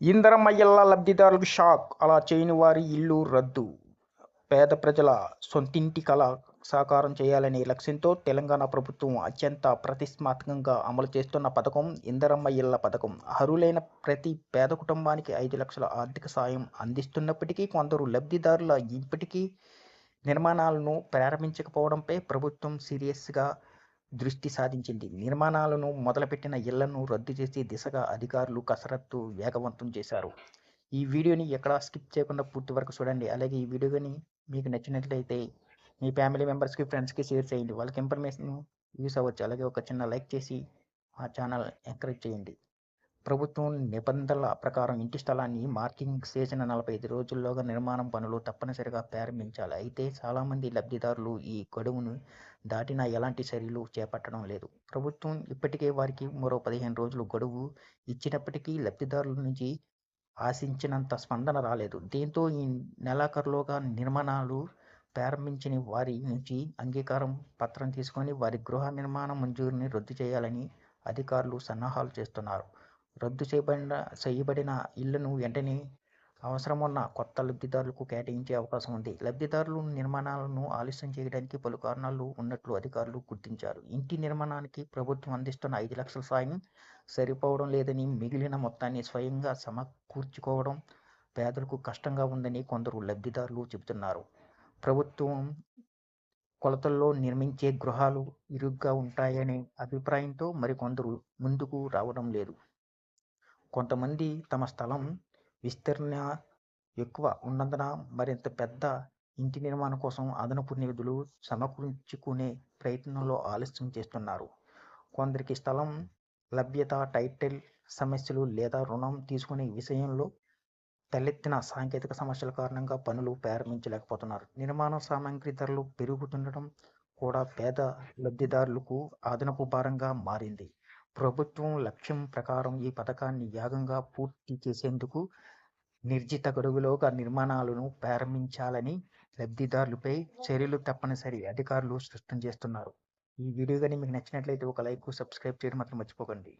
ఇందరమ్మ లబ్ధిదారులకు షాక్. అలా చేయని వారి ఇల్లు రద్దు. పేద ప్రజల సొంతింటి కళ సాకారం చేయాలనే లక్ష్యంతో తెలంగాణ ప్రభుత్వం అత్యంత ప్రతిష్టాత్మకంగా అమలు చేస్తున్న పథకం ఇందరమ్మ ఇళ్ళ పథకం. అర్హులైన ప్రతి పేద కుటుంబానికి ఐదు లక్షల ఆర్థిక సాయం అందిస్తున్నప్పటికీ కొందరు లబ్ధిదారుల ఇప్పటికీ నిర్మాణాలను ప్రారంభించకపోవడంపై ప్రభుత్వం సీరియస్గా దృష్టి సాధించింది. నిర్మాణాలను మొదలుపెట్టిన ఇళ్ళను రద్దు చేసే దిశగా అధికారులు కసరత్తు వేగవంతం చేశారు. ఈ వీడియోని ఎక్కడా స్కిప్ చేయకుండా పూర్తి వరకు చూడండి. అలాగే ఈ వీడియోని మీకు నచ్చినట్లయితే మీ ఫ్యామిలీ మెంబర్స్కి ఫ్రెండ్స్కి షేర్ చేయండి. వాళ్ళకి ఇన్ఫర్మేషన్ యూస్ అవ్వచ్చు. అలాగే ఒక చిన్న లైక్ చేసి మా ఛానల్ ఎంకరేజ్ చేయండి. ప్రభుత్వం నిబంధనల ప్రకారం ఇంటి స్థలాన్ని మార్కింగ్ చేసిన నలభై ఐదు రోజుల్లోగా నిర్మాణం పనులు తప్పనిసరిగా ప్రారంభించాలి. అయితే చాలామంది లబ్ధిదారులు ఈ గడువును దాటినా ఎలాంటి చర్యలు చేపట్టడం లేదు. ప్రభుత్వం ఇప్పటికే వారికి మరో పదిహేను రోజులు గడువు ఇచ్చినప్పటికీ లబ్ధిదారుల నుంచి ఆశించినంత స్పందన రాలేదు. దీంతో ఈ నెలాఖరులోగా నిర్మాణాలు ప్రారంభించిన వారి నుంచి అంగీకారం పత్రం తీసుకొని వారి గృహ నిర్మాణ మంజూరుని రద్దు చేయాలని అధికారులు సన్నాహాలు చేస్తున్నారు. రద్దు చేయబడిన చేయబడిన ఇళ్ళను వెంటనే అవసరమున్న కొత్త లబ్ధిదారులకు కేటాయించే అవకాశం ఉంది. లబ్ధిదారులు నిర్మాణాలను ఆలస్యం చేయడానికి పలు కారణాలు ఉన్నట్లు అధికారులు గుర్తించారు. ఇంటి నిర్మాణానికి ప్రభుత్వం అందిస్తున్న ఐదు లక్షల సాయం సరిపోవడం లేదని మిగిలిన మొత్తాన్ని స్వయంగా సమకూర్చుకోవడం పేదలకు కష్టంగా ఉందని కొందరు లబ్ధిదారులు చెబుతున్నారు. ప్రభుత్వం కొలతల్లో నిర్మించే గృహాలు ఇరుగ్గా ఉంటాయనే అభిప్రాయంతో మరికొందరు ముందుకు రావడం లేదు. కొంతమంది తమ స్థలం విస్తరణ ఎక్కువ ఉన్నందున మరింత పెద్ద ఇంటి నిర్మాణం కోసం అదనపు నిధులు సమకూర్చుకునే ప్రయత్నంలో ఆలస్యం చేస్తున్నారు. కొందరికి స్థలం లభ్యత టైటిల్ సమస్యలు లేదా రుణం తీసుకునే విషయంలో తలెత్తిన సాంకేతిక సమస్యల కారణంగా పనులు ప్రారంభించలేకపోతున్నారు. నిర్మాణ సామాగ్రి ధరలు పెరుగుతుండటం కూడా పేద లబ్ధిదారులకు అదనపు భారంగా మారింది. ప్రభుత్వం లక్ష్యం ప్రకారం ఈ పథకాన్ని యాగంగా పూర్తి చేసేందుకు నిర్జిత గడువులోగా నిర్మాణాలను ప్రారంభించాలని లబ్ధిదారులపై చర్యలు తప్పనిసరి అధికారులు స్పష్టం చేస్తున్నారు. ఈ వీడియో కానీ మీకు నచ్చినట్లయితే ఒక లైక్ సబ్స్క్రైబ్ చేయడం మాత్రం మర్చిపోకండి.